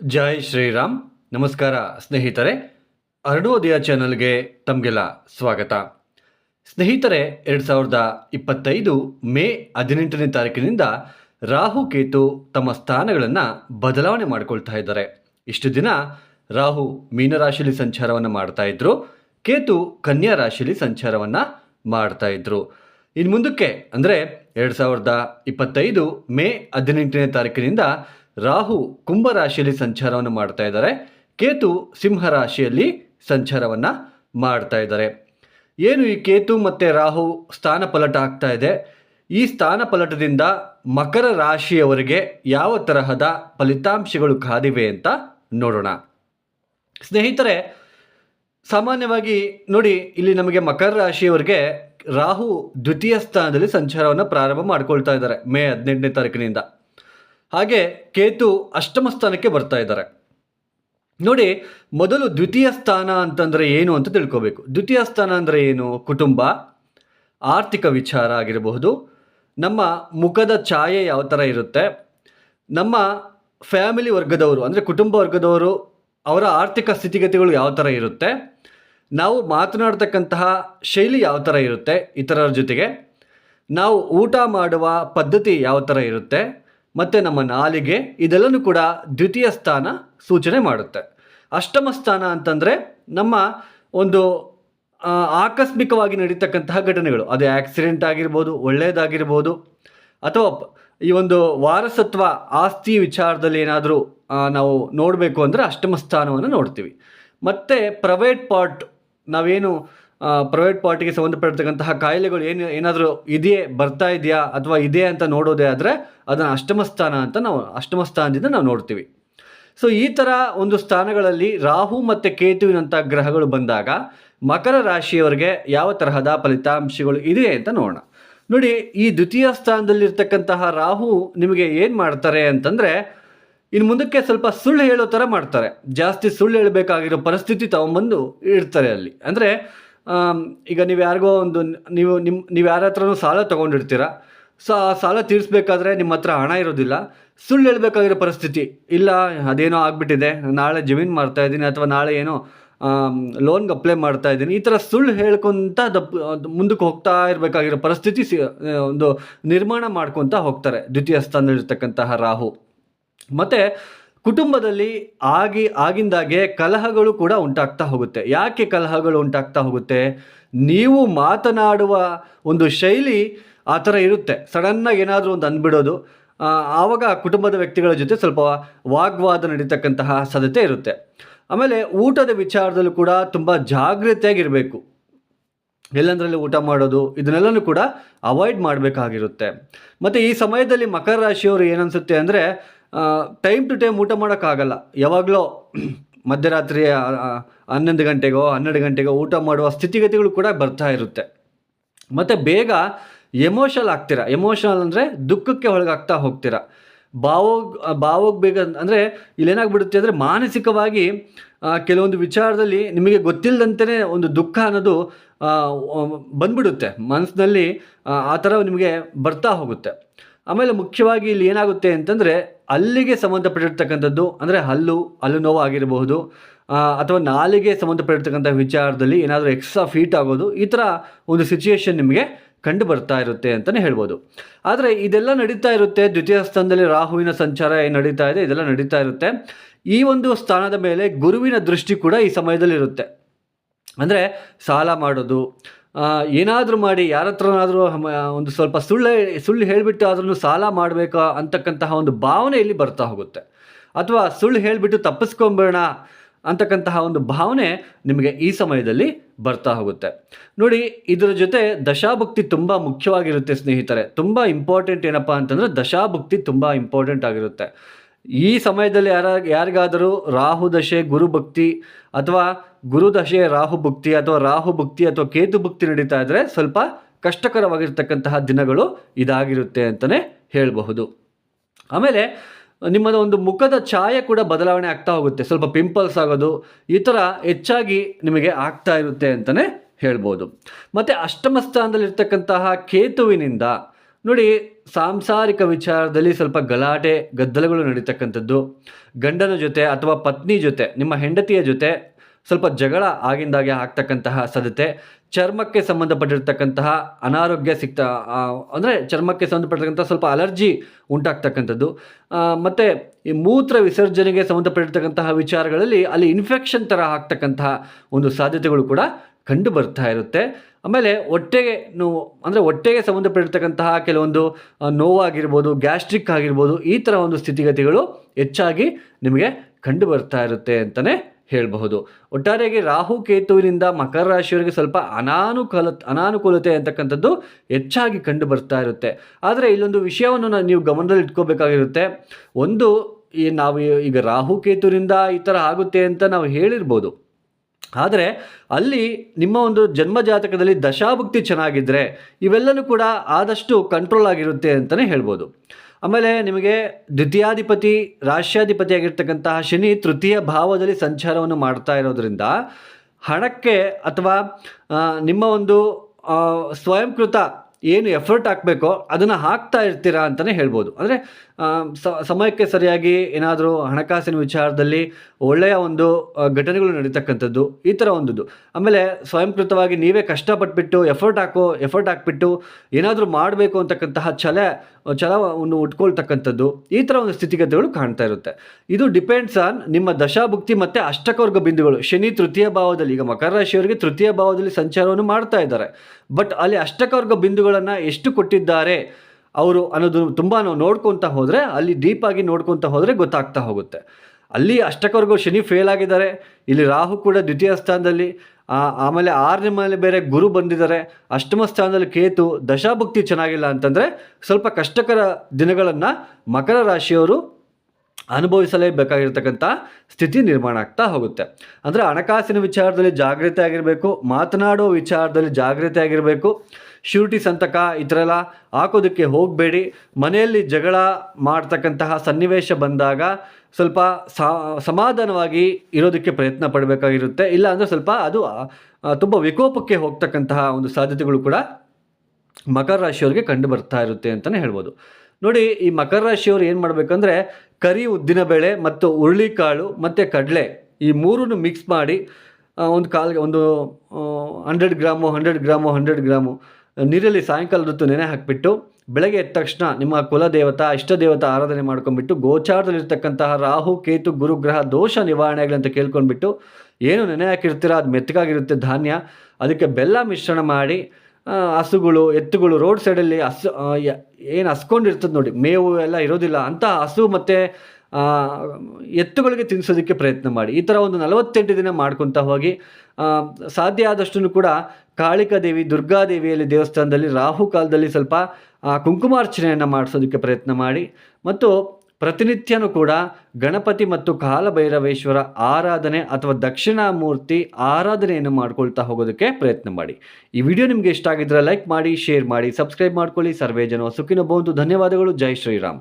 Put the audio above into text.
ಜೈ ಶ್ರೀರಾಮ್. ನಮಸ್ಕಾರ ಸ್ನೇಹಿತರೆ. ಅರುಣೋದಯ ಚಾನಲ್ಗೆ ತಮಗೆಲ್ಲ ಸ್ವಾಗತ. ಸ್ನೇಹಿತರೆ, ಎರಡು ಸಾವಿರದ ಇಪ್ಪತ್ತೈದು ಮೇ ಹದಿನೆಂಟನೇ ತಾರೀಕಿನಿಂದ ರಾಹು ಕೇತು ತಮ್ಮ ಸ್ಥಾನಗಳನ್ನು ಬದಲಾವಣೆ ಮಾಡಿಕೊಳ್ತಾ ಇದ್ದಾರೆ. ಇಷ್ಟು ದಿನ ರಾಹು ಮೀನರಾಶಿಯಲ್ಲಿ ಸಂಚಾರವನ್ನು ಮಾಡ್ತಾ ಇದ್ರು. ಕೇತು ಕನ್ಯಾ ರಾಶಿಯಲ್ಲಿ ಸಂಚಾರವನ್ನು ಮಾಡ್ತಾ ಇದ್ರು. ಇನ್ನು ಮುಂದಕ್ಕೆ ಅಂದರೆ ಎರಡು ಸಾವಿರದ ಇಪ್ಪತ್ತೈದು ಮೇ ಹದಿನೆಂಟನೇ ತಾರೀಕಿನಿಂದ ರಾಹು ಕುಂಭ ರಾಶಿಯಲ್ಲಿ ಸಂಚಾರವನ್ನು ಮಾಡ್ತಾ ಇದ್ದಾರೆ. ಕೇತು ಸಿಂಹ ರಾಶಿಯಲ್ಲಿ ಸಂಚಾರವನ್ನು ಮಾಡ್ತಾ ಇದ್ದಾರೆ. ಏನು ಈ ಕೇತು ಮತ್ತು ರಾಹು ಸ್ಥಾನ ಪಲಟ ಆಗ್ತಾ ಇದೆ? ಈ ಸ್ಥಾನ ಪಲಟದಿಂದ ಮಕರ ರಾಶಿಯವರಿಗೆ ಯಾವ ತರಹದ ಫಲಿತಾಂಶಗಳು ಕಾದಿವೆ ಅಂತ ನೋಡೋಣ. ಸ್ನೇಹಿತರೆ, ಸಾಮಾನ್ಯವಾಗಿ ನೋಡಿ, ಇಲ್ಲಿ ನಮಗೆ ಮಕರ ರಾಶಿಯವರಿಗೆ ರಾಹು ದ್ವಿತೀಯ ಸ್ಥಾನದಲ್ಲಿ ಸಂಚಾರವನ್ನು ಪ್ರಾರಂಭ ಮಾಡ್ಕೊಳ್ತಾ ಇದ್ದಾರೆ. ಮೇ ಹದಿನೆಂಟನೇ ತಾರೀಕಿನಿಂದ. ಹಾಗೆ ಕೇತು ಅಷ್ಟಮ ಸ್ಥಾನಕ್ಕೆ ಬರ್ತಾ ಇದ್ದಾರೆ. ನೋಡಿ, ಮೊದಲು ದ್ವಿತೀಯ ಸ್ಥಾನ ಅಂತಂದರೆ ಏನು ಅಂತ ತಿಳ್ಕೋಬೇಕು. ದ್ವಿತೀಯ ಸ್ಥಾನ ಅಂದರೆ ಏನು? ಕುಟುಂಬ. ಆರ್ಥಿಕ ವಿಚಾರ ಆಗಿರಬಹುದು. ನಮ್ಮ ಮುಖದ ಛಾಯೆ ಯಾವ ಥರ ಇರುತ್ತೆ? ನಮ್ಮ ಫ್ಯಾಮಿಲಿ ವರ್ಗದವರು, ಅಂದರೆ ಕುಟುಂಬ ವರ್ಗದವರು, ಅವರ ಆರ್ಥಿಕ ಸ್ಥಿತಿಗತಿಗಳು ಯಾವ ಥರ ಇರುತ್ತೆ? ನಾವು ಮಾತನಾಡ್ತಕ್ಕಂತಹ ಶೈಲಿ ಯಾವ ಥರ ಇರುತ್ತೆ? ಇತರರ ಜೊತೆಗೆ. ನಾವು ಊಟ ಮಾಡುವ ಪದ್ಧತಿ ಯಾವ ಥರ ಇರುತ್ತೆ? ಮತ್ತು ನಮ್ಮ ನಾಲಿಗೆ ಇದೆಲ್ಲನೂ ಕೂಡ ದ್ವಿತೀಯ ಸ್ಥಾನ ಸೂಚನೆ ಮಾಡುತ್ತೆ. ಅಷ್ಟಮ ಸ್ಥಾನ ಅಂತಂದರೆ ನಮ್ಮ ಒಂದು ಆಕಸ್ಮಿಕವಾಗಿ ನಡೀತಕ್ಕಂತಹ ಘಟನೆಗಳು. ಅದು ಆಕ್ಸಿಡೆಂಟ್ ಆಗಿರ್ಬೋದು ಒಳ್ಳೆಯದಾಗಿರ್ಬೋದು ಅಥವಾ ಈ ಒಂದು ವಾರಸತ್ವ ಆಸ್ತಿ ವಿಚಾರದಲ್ಲಿ ಏನಾದರೂ ನಾವು ನೋಡಬೇಕು ಅಂದರೆ ಅಷ್ಟಮ ಸ್ಥಾನವನ್ನು ನೋಡ್ತೀವಿ. ಮತ್ತು ಪ್ರೈವೇಟ್ ಪಾರ್ಟ್ ನಾವೇನು ಪ್ರೈವೇಟ್ ಪಾರ್ಟಿಗೆ ಸಂಬಂಧಪಟ್ಟಿರ್ತಕ್ಕಂತಹ ಕಾಯಿಲೆಗಳು ಏನು, ಏನಾದರೂ ಇದೆಯೇ, ಬರ್ತಾ ಇದೆಯಾ ಅಥವಾ ಇದೆ ಅಂತ ನೋಡೋದೇ ಆದರೆ ಅದನ್ನು ಅಷ್ಟಮ ಸ್ಥಾನ ಅಂತ ನಾವು, ಅಷ್ಟಮ ಸ್ಥಾನದಿಂದ ನಾವು ನೋಡ್ತೀವಿ. ಸೊ ಈ ಥರ ಒಂದು ಸ್ಥಾನಗಳಲ್ಲಿ ರಾಹು ಮತ್ತು ಕೇತುವಿನಂಥ ಗ್ರಹಗಳು ಬಂದಾಗ ಮಕರ ರಾಶಿಯವರಿಗೆ ಯಾವ ತರಹದ ಫಲಿತಾಂಶಗಳು ಇದೆ ಅಂತ ನೋಡೋಣ. ನೋಡಿ, ಈ ದ್ವಿತೀಯ ಸ್ಥಾನದಲ್ಲಿರ್ತಕ್ಕಂತಹ ರಾಹು ನಿಮಗೆ ಏನು ಮಾಡ್ತಾರೆ ಅಂತಂದರೆ ಇನ್ನು ಮುಂದಕ್ಕೆ ಸ್ವಲ್ಪ ಸುಳ್ಳು ಹೇಳೋ ಥರ ಮಾಡ್ತಾರೆ. ಜಾಸ್ತಿ ಸುಳ್ಳು ಹೇಳಬೇಕಾಗಿರೋ ಪರಿಸ್ಥಿತಿ ತಗೊಂಬಂದು ಇಡ್ತಾರೆ ಅಲ್ಲಿ. ಅಂದರೆ ಈಗ ನೀವು ಯಾರಿಗೋ ಒಂದು ನೀವು ನಿಮ್ಮ ನೀವು ಯಾರ ಹತ್ರನೂ ಸಾಲ ತೊಗೊಂಡಿರ್ತೀರ ಸೊ ಆ ಸಾಲ ತೀರಿಸ್ಬೇಕಾದ್ರೆ ನಿಮ್ಮ ಹತ್ರ ಹಣ ಇರೋದಿಲ್ಲ. ಸುಳ್ಳು ಹೇಳಬೇಕಾಗಿರೋ ಪರಿಸ್ಥಿತಿ. ಇಲ್ಲ, ಅದೇನೋ ಆಗಿಬಿಟ್ಟಿದೆ, ನಾಳೆ ಜಮೀನು ಮಾಡ್ತಾ ಇದ್ದೀನಿ ಅಥವಾ ನಾಳೆ ಏನೋ ಲೋನ್ಗೆ ಅಪ್ಲೈ ಮಾಡ್ತಾ ಇದ್ದೀನಿ. ಈ ಥರ ಸುಳ್ಳು ಹೇಳ್ಕೊತ ದಪ್ ಮುಂದಕ್ಕೆ ಹೋಗ್ತಾ ಇರಬೇಕಾಗಿರೋ ಪರಿಸ್ಥಿತಿ ಒಂದು ನಿರ್ಮಾಣ ಮಾಡ್ಕೊತ ಹೋಗ್ತಾರೆ ದ್ವಿತೀಯ ಸ್ಥಾನದಲ್ಲಿರ್ತಕ್ಕಂತಹ ರಾಹು. ಮತ್ತು ಕುಟುಂಬದಲ್ಲಿ ಆಗಿ, ಆಗಿಂದಾಗೆ ಕಲಹಗಳು ಕೂಡ ಉಂಟಾಗ್ತಾ ಹೋಗುತ್ತೆ. ಯಾಕೆ ಕಲಹಗಳು ಉಂಟಾಗ್ತಾ ಹೋಗುತ್ತೆ? ನೀವು ಮಾತನಾಡುವ ಒಂದು ಶೈಲಿ ಆ ಥರ ಇರುತ್ತೆ. ಸಡನ್ನಾಗಿ ಏನಾದರೂ ಒಂದು ಅಂದ್ಬಿಡೋದು ಆವಾಗ ಕುಟುಂಬದ ವ್ಯಕ್ತಿಗಳ ಜೊತೆ ಸ್ವಲ್ಪ ವಾಗ್ವಾದ ನಡೀತಕ್ಕಂತಹ ಸಾಧ್ಯತೆ ಇರುತ್ತೆ. ಆಮೇಲೆ ಊಟದ ವಿಚಾರದಲ್ಲೂ ಕೂಡ ತುಂಬ ಜಾಗೃತಿಯಾಗಿರಬೇಕು ಎಲ್ಲಂದ್ರಲ್ಲಿ ಊಟ ಮಾಡೋದು, ಇದನ್ನೆಲ್ಲನೂ ಕೂಡ ಅವಾಯ್ಡ್ ಮಾಡಬೇಕಾಗಿರುತ್ತೆ. ಮತ್ತು ಈ ಸಮಯದಲ್ಲಿ ಮಕರ ರಾಶಿಯವರು ಏನನ್ಸುತ್ತೆ ಅಂದರೆ ಟೈಮ್ ಟು ಟೈಮ್ ಊಟ ಮಾಡೋಕ್ಕಾಗಲ್ಲ. ಯಾವಾಗಲೋ ಮಧ್ಯರಾತ್ರಿ ಹನ್ನೊಂದು ಗಂಟೆಗೋ, ಹನ್ನೆರಡು ಗಂಟೆಗೋ ಊಟ ಮಾಡುವ ಸ್ಥಿತಿಗತಿಗಳು ಕೂಡ ಬರ್ತಾ ಇರುತ್ತೆ. ಮತ್ತು ಬೇಗ ಎಮೋಷನಲ್ ಆಗ್ತೀರಾ? ಎಮೋಷನಲ್ ಅಂದರೆ ದುಃಖಕ್ಕೆ ಒಳಗಾಗ್ತಾ ಹೋಗ್ತೀರಾ? ಭಾವೋಗ್ ಬೇಗ ಅಂದರೆ ಇಲ್ಲೇನಾಗ್ಬಿಡುತ್ತೆ ಅಂದರೆ ಮಾನಸಿಕವಾಗಿ ಕೆಲವೊಂದು ವಿಚಾರದಲ್ಲಿ ನಿಮಗೆ ಗೊತ್ತಿಲ್ಲದಂತೆಯೇ ಒಂದು ದುಃಖ ಅನ್ನೋದು ಬಂದ್ಬಿಡುತ್ತೆ. ಮನಸ್ಸಿನಲ್ಲಿ ಆ ಥರ ನಿಮಗೆ ಬರ್ತಾ ಹೋಗುತ್ತೆ. ಆಮೇಲೆ ಮುಖ್ಯವಾಗಿ ಇಲ್ಲಿ ಏನಾಗುತ್ತೆ ಅಂತಂದರೆ ಅಲ್ಲಿಗೆ ಸಂಬಂಧಪಟ್ಟಿರ್ತಕ್ಕಂಥದ್ದು, ಅಂದರೆ ಹಲ್ಲು ಹಲ್ಲು ನೋವು ಆಗಿರಬಹುದು ಅಥವಾ ನಾಲಿಗೆ ಸಂಬಂಧಪಟ್ಟಿರ್ತಕ್ಕಂಥ ವಿಚಾರದಲ್ಲಿ ಏನಾದರೂ ಎಕ್ಸ್ಟ್ರಾ ಫೀಟ್ ಆಗೋದು, ಈ ಥರ ಒಂದು ಸಿಚುಯೇಷನ್ ನಿಮಗೆ ಕಂಡು ಬರ್ತಾ ಇರುತ್ತೆ ಅಂತಲೇ ಹೇಳ್ಬೋದು. ಆದರೆ ಇದೆಲ್ಲ ನಡೀತಾ ಇರುತ್ತೆ, ದ್ವಿತೀಯ ಸ್ಥಾನದಲ್ಲಿ ರಾಹುವಿನ ಸಂಚಾರ ಏನು ನಡೀತಾ ಇದೆ, ಇದೆಲ್ಲ ನಡೀತಾ ಇರುತ್ತೆ. ಈ ಒಂದು ಸ್ಥಾನದ ಮೇಲೆ ಗುರುವಿನ ದೃಷ್ಟಿ ಕೂಡ ಈ ಸಮಯದಲ್ಲಿ ಇರುತ್ತೆ ಅಂದರೆ ಸಾಲ ಮಾಡೋದು ಏನಾದರೂ ಮಾಡಿ ಯಾರ ಹತ್ರನಾದರೂ ಒಂದು ಸ್ವಲ್ಪ ಸುಳ್ಳು ಸುಳ್ಳು ಹೇಳಿಬಿಟ್ಟು ಆದ್ರೂ ಸಾಲ ಮಾಡಬೇಕಾ ಅಂತಕ್ಕಂತಹ ಒಂದು ಭಾವನೆ ಇಲ್ಲಿ ಬರ್ತಾ ಹೋಗುತ್ತೆ. ಅಥವಾ ಸುಳ್ಳು ಹೇಳಿಬಿಟ್ಟು ತಪ್ಪಿಸ್ಕೊಂಬೇಡ ಅಂತಕ್ಕಂತಹ ಒಂದು ಭಾವನೆ ನಿಮಗೆ ಈ ಸಮಯದಲ್ಲಿ ಬರ್ತಾ ಹೋಗುತ್ತೆ. ನೋಡಿ, ಇದರ ಜೊತೆ ದಶಾಭಕ್ತಿ ತುಂಬ ಮುಖ್ಯವಾಗಿರುತ್ತೆ ಸ್ನೇಹಿತರೆ. ತುಂಬ ಇಂಪಾರ್ಟೆಂಟ್ ಏನಪ್ಪ ಅಂತಂದರೆ ದಶಾಭಕ್ತಿ ತುಂಬ ಇಂಪಾರ್ಟೆಂಟ್ ಆಗಿರುತ್ತೆ. ಈ ಸಮಯದಲ್ಲಿ ಯಾರ, ಯಾರಿಗಾದರೂ ರಾಹು ದಶೆ ಗುರು ಭಕ್ತಿ ಅಥವಾ ಗುರು ದಶೆ ರಾಹು ಭಕ್ತಿ ಅಥವಾ ರಾಹು ಭಕ್ತಿ ಅಥವಾ ಕೇತು ಭಕ್ತಿ ನಡೀತಾ ಇದ್ದರೆ ಸ್ವಲ್ಪ ಕಷ್ಟಕರವಾಗಿರ್ತಕ್ಕಂತಹ ದಿನಗಳು ಇದಾಗಿರುತ್ತೆ ಅಂತಲೇ ಹೇಳಬಹುದು. ಆಮೇಲೆ ನಿಮ್ಮದ ಒಂದು ಮುಖದ ಛಾಯೆ ಕೂಡ ಬದಲಾವಣೆ ಆಗ್ತಾ ಹೋಗುತ್ತೆ. ಸ್ವಲ್ಪ ಪಿಂಪಲ್ಸ್ ಆಗೋದು, ಈ ಥರ ಹೆಚ್ಚಾಗಿ ನಿಮಗೆ ಆಗ್ತಾ ಇರುತ್ತೆ ಅಂತಲೇ ಹೇಳ್ಬೋದು. ಮತ್ತು ಅಷ್ಟಮ ಸ್ಥಾನದಲ್ಲಿರ್ತಕ್ಕಂತಹ ಕೇತುವಿನಿಂದ ನೋಡಿ, ಸಾಂಸಾರಿಕ ವಿಚಾರದಲ್ಲಿ ಸ್ವಲ್ಪ ಗಲಾಟೆ, ಗದ್ದಲಗಳು ನಡೀತಕ್ಕಂಥದ್ದು. ಗಂಡನ ಜೊತೆ ಅಥವಾ ಪತ್ನಿ ಜೊತೆ, ನಿಮ್ಮ ಹೆಂಡತಿಯ ಜೊತೆ ಸ್ವಲ್ಪ ಜಗಳ ಆಗಿಂದಾಗೆ ಆಗ್ತಕ್ಕಂತಹ ಸಾಧ್ಯತೆ. ಚರ್ಮಕ್ಕೆ ಸಂಬಂಧಪಟ್ಟಿರ್ತಕ್ಕಂತಹ ಅನಾರೋಗ್ಯ ಸಿಕ್ತ ಅಂದರೆ ಚರ್ಮಕ್ಕೆ ಸಂಬಂಧಪಟ್ಟಿರ್ತಕ್ಕಂಥ ಸ್ವಲ್ಪ ಅಲರ್ಜಿ ಉಂಟಾಗ್ತಕ್ಕಂಥದ್ದು. ಮತ್ತು ಈ ಮೂತ್ರ ವಿಸರ್ಜನೆಗೆ ಸಂಬಂಧಪಟ್ಟಿರ್ತಕ್ಕಂತಹ ವಿಚಾರಗಳಲ್ಲಿ ಅಲ್ಲಿ ಇನ್ಫೆಕ್ಷನ್ ಥರ ಆಗ್ತಕ್ಕಂತಹ ಒಂದು ಸಾಧ್ಯತೆಗಳು ಕೂಡ ಕಂಡು ಬರ್ತಾ ಇರುತ್ತೆ. ಆಮೇಲೆ ಹೊಟ್ಟೆಗೆ ನೋವು, ಅಂದರೆ ಹೊಟ್ಟೆಗೆ ಸಂಬಂಧಪಟ್ಟಿರ್ತಕ್ಕಂತಹ ಕೆಲವೊಂದು ನೋವಾಗಿರ್ಬೋದು, ಗ್ಯಾಸ್ಟ್ರಿಕ್ ಆಗಿರ್ಬೋದು, ಈ ಥರ ಒಂದು ಸ್ಥಿತಿಗತಿಗಳು ಹೆಚ್ಚಾಗಿ ನಿಮಗೆ ಕಂಡು ಬರ್ತಾ ಇರುತ್ತೆ ಅಂತಲೇ ಹೇಳಬಹುದು. ಒಟ್ಟಾರೆಯಾಗಿ ರಾಹು ಕೇತುವಿನಿಂದ ಮಕರ ರಾಶಿಯವರಿಗೆ ಸ್ವಲ್ಪ ಅನಾನುಕೂಲ, ಅನಾನುಕೂಲತೆ ಅಂತಕ್ಕಂಥದ್ದು ಹೆಚ್ಚಾಗಿ ಕಂಡು ಬರ್ತಾ ಇರುತ್ತೆ. ಆದರೆ ಇಲ್ಲೊಂದು ವಿಷಯವನ್ನು ನೀವು ಗಮನದಲ್ಲಿ ಇಟ್ಕೋಬೇಕಾಗಿರುತ್ತೆ. ಒಂದು, ಈ ನಾವು ಈಗ ರಾಹು ಕೇತುವಿನಿಂದ ಈ ಥರ ಆಗುತ್ತೆ ಅಂತ ನಾವು ಹೇಳಿರ್ಬೋದು. ಆದರೆ ಅಲ್ಲಿ ನಿಮ್ಮ ಒಂದು ಜನ್ಮ ಜಾತಕದಲ್ಲಿ ದಶಾಭುಕ್ತಿ ಚೆನ್ನಾಗಿದ್ದರೆ ಇವೆಲ್ಲನೂ ಕೂಡ ಆದಷ್ಟು ಕಂಟ್ರೋಲ್ ಆಗಿರುತ್ತೆ ಅಂತಲೇ ಹೇಳ್ಬೋದು. ಆಮೇಲೆ ನಿಮಗೆ ದ್ವಿತೀಯಾಧಿಪತಿ, ರಾಷ್ಟ್ರಾಧಿಪತಿಯಾಗಿರ್ತಕ್ಕಂತಹ ಶನಿ ತೃತೀಯ ಭಾವದಲ್ಲಿ ಸಂಚಾರವನ್ನು ಮಾಡ್ತಾ ಇರೋದ್ರಿಂದ ಹಣಕ್ಕೆ ಅಥವಾ ನಿಮ್ಮ ಒಂದು ಸ್ವಯಂಕೃತ ಏನು ಎಫರ್ಟ್ ಹಾಕಬೇಕೋ ಅದನ್ನು ಹಾಕ್ತಾ ಇರ್ತೀರಾ ಅಂತಲೇ ಹೇಳ್ಬೋದು. ಅಂದರೆ ಸಮಯಕ್ಕೆ ಸರಿಯಾಗಿ ಏನಾದರೂ ಹಣಕಾಸಿನ ವಿಚಾರದಲ್ಲಿ ಒಳ್ಳೆಯ ಒಂದು ಘಟನೆಗಳು ನಡೀತಕ್ಕಂಥದ್ದು ಈ ಥರ ಒಂದದ್ದು. ಆಮೇಲೆ ಸ್ವಯಂಕೃತವಾಗಿ ನೀವೇ ಕಷ್ಟಪಟ್ಬಿಟ್ಟು ಎಫರ್ಟ್ ಹಾಕೋ ಎಫರ್ಟ್ ಹಾಕ್ಬಿಟ್ಟು ಏನಾದರೂ ಮಾಡಬೇಕು ಅಂತಕ್ಕಂತಹ ಛಲೆ ಛಲವನ್ನು ಉಟ್ಕೊಳ್ತಕ್ಕಂಥದ್ದು ಈ ಥರ ಒಂದು ಸ್ಥಿತಿಗತಿಗಳು ಕಾಣ್ತಾ ಇರುತ್ತೆ. ಇದು ಡಿಪೆಂಡ್ಸ್ ಆನ್ ನಿಮ್ಮ ದಶಾಭುಕ್ತಿ ಮತ್ತು ಅಷ್ಟಕವರ್ಗ ಬಿಂದುಗಳು. ಶನಿ ತೃತೀಯ ಭಾವದಲ್ಲಿ, ಈಗ ಮಕರ ರಾಶಿಯವರಿಗೆ ತೃತೀಯ ಭಾವದಲ್ಲಿ ಸಂಚಾರವನ್ನು ಮಾಡ್ತಾ ಇದ್ದಾರೆ. ಬಟ್ ಅಲ್ಲಿ ಅಷ್ಟಕವರ್ಗ ಬಿಂದುಗಳನ್ನು ಎಷ್ಟು ಕೊಟ್ಟಿದ್ದಾರೆ ಅವರು ಅನ್ನೋದು ತುಂಬ ನಾವು ನೋಡ್ಕೊತಾ ಹೋದರೆ, ಅಲ್ಲಿ ಡೀಪಾಗಿ ನೋಡ್ಕೊತಾ ಹೋದರೆ ಗೊತ್ತಾಗ್ತಾ ಹೋಗುತ್ತೆ. ಅಲ್ಲಿ ಅಷ್ಟಕವರ್ಗ ಶನಿ ಫೇಲ್ ಆಗಿದ್ದಾರೆ, ಇಲ್ಲಿ ರಾಹು ಕೂಡ ದ್ವಿತೀಯ ಸ್ಥಾನದಲ್ಲಿ ಆಮೇಲೆ ಆರನೇ ಮೇಲೆ ಬೇರೆ ಗುರು ಬಂದಿದ್ದಾರೆ. ಅಷ್ಟಮ ಸ್ಥಾನದಲ್ಲಿ ಕೇತು ದಶಾಭಕ್ತಿ ಚೆನ್ನಾಗಿಲ್ಲ ಅಂತಂದರೆ ಸ್ವಲ್ಪ ಕಷ್ಟಕರ ದಿನಗಳನ್ನು ಮಕರ ರಾಶಿಯವರು ಅನುಭವಿಸಲೇಬೇಕಾಗಿರ್ತಕ್ಕಂಥ ಸ್ಥಿತಿ ನಿರ್ಮಾಣ ಆಗ್ತಾ ಹೋಗುತ್ತೆ. ಅಂದರೆ ಹಣಕಾಸಿನ ವಿಚಾರದಲ್ಲಿ ಜಾಗ್ರತೆ ಆಗಿರಬೇಕು, ಮಾತನಾಡೋ ವಿಚಾರದಲ್ಲಿ ಜಾಗ್ರತೆ ಆಗಿರಬೇಕು. ಶ್ಯೂರಿಟಿ ಸಂತಕ ಈ ಥರ ಎಲ್ಲ ಹಾಕೋದಕ್ಕೆ ಹೋಗಬೇಡಿ. ಮನೆಯಲ್ಲಿ ಜಗಳ ಮಾಡ್ತಕ್ಕಂತಹ ಸನ್ನಿವೇಶ ಬಂದಾಗ ಸ್ವಲ್ಪ ಸಮಾಧಾನವಾಗಿ ಇರೋದಕ್ಕೆ ಪ್ರಯತ್ನ ಪಡಬೇಕಾಗಿರುತ್ತೆ. ಇಲ್ಲ ಅಂದರೆ ಸ್ವಲ್ಪ ಅದು ತುಂಬ ವಿಕೋಪಕ್ಕೆ ಹೋಗ್ತಕ್ಕಂತಹ ಒಂದು ಸಾಧ್ಯತೆಗಳು ಕೂಡ ಮಕರ ರಾಶಿಯವರಿಗೆ ಕಂಡು ಬರ್ತಾ ಇರುತ್ತೆ ಅಂತಲೇ ಹೇಳ್ಬೋದು. ನೋಡಿ, ಈ ಮಕರ ರಾಶಿಯವರು ಏನು ಮಾಡಬೇಕಂದ್ರೆ, ಕರಿ ಉದ್ದಿನ ಬೇಳೆ ಮತ್ತು ಹುರುಳಿಕಾಳು ಮತ್ತು ಕಡಲೆ ಈ ಮೂರನ್ನು ಮಿಕ್ಸ್ ಮಾಡಿ ಒಂದು ಕಾಲ್ಗೆ ಒಂದು hundred gram hundred gram hundred gram ನೀರಲ್ಲಿ ಸಾಯಂಕಾಲ ಹೊತ್ತು ನೆನೆ ಹಾಕಿಬಿಟ್ಟು, ಬೆಳಗ್ಗೆ ಎದ್ದ ತಕ್ಷಣ ನಿಮ್ಮ ಕುಲದೇವತಾ ಇಷ್ಟ ದೇವತಾ ಆರಾಧನೆ ಮಾಡ್ಕೊಂಡ್ಬಿಟ್ಟು, ಗೋಚಾರದಲ್ಲಿರ್ತಕ್ಕಂತಹ ರಾಹು, ಕೇತು ಗುರುಗ್ರಹ ದೋಷ ನಿವಾರಣೆ ಆಗಲಿ ಅಂತ ಕೇಳ್ಕೊಂಡ್ಬಿಟ್ಟು, ಏನು ನೆನೆ ಹಾಕಿರ್ತೀರ, ಅದು ಮೆತ್ತಗಾಗಿರುತ್ತೆ ಧಾನ್ಯ, ಅದಕ್ಕೆ ಬೆಲ್ಲ ಮಿಶ್ರಣ ಮಾಡಿ ಹಸುಗಳು, ಎತ್ತುಗಳು ರೋಡ್ ಸೈಡಲ್ಲಿ ಹಸು ಏನು ಹಸ್ಕೊಂಡಿರ್ತದೆ ನೋಡಿ, ಮೇವು ಎಲ್ಲ ಇರೋದಿಲ್ಲ ಅಂತ ಹಸು ಮತ್ತು ಎತ್ತುಗಳಿಗೆ ತಿನ್ನಿಸೋದಕ್ಕೆ ಪ್ರಯತ್ನ ಮಾಡಿ. ಈ ಥರ ಒಂದು ನಲವತ್ತೆಂಟು ದಿನ ಮಾಡ್ಕೊತಾ ಹೋಗಿ ಸಾಧ್ಯ ಆದಷ್ಟು ಕೂಡ ಕಾಳಿಕಾ ದೇವಿ ದುರ್ಗಾದೇವಿಯಲ್ಲಿ ದೇವಸ್ಥಾನದಲ್ಲಿ ರಾಹು ಕಾಲದಲ್ಲಿ ಸ್ವಲ್ಪ ಕುಂಕುಮಾರ್ಚನೆಯನ್ನು ಮಾಡಿಸೋದಕ್ಕೆ ಪ್ರಯತ್ನ ಮಾಡಿ. ಮತ್ತು ಪ್ರತಿನಿತ್ಯನೂ ಕೂಡ ಗಣಪತಿ ಮತ್ತು ಕಾಲಭೈರವೇಶ್ವರ ಆರಾಧನೆ ಅಥವಾ ದಕ್ಷಿಣಾಮೂರ್ತಿ ಆರಾಧನೆಯನ್ನು ಮಾಡ್ಕೊಳ್ತಾ ಹೋಗೋದಕ್ಕೆ ಪ್ರಯತ್ನ ಮಾಡಿ. ಈ ವಿಡಿಯೋ ನಿಮಗೆ ಇಷ್ಟ ಆಗಿದ್ರೆ ಲೈಕ್ ಮಾಡಿ ಶೇರ್ ಮಾಡಿ ಸಬ್ಸ್ಕ್ರೈಬ್ ಮಾಡ್ಕೊಳ್ಳಿ. ಸರ್ವೇ ಜನ ಸುಖಿನ ಬಹುದು ಧನ್ಯವಾದಗಳು. ಜೈ ಶ್ರೀರಾಮ್.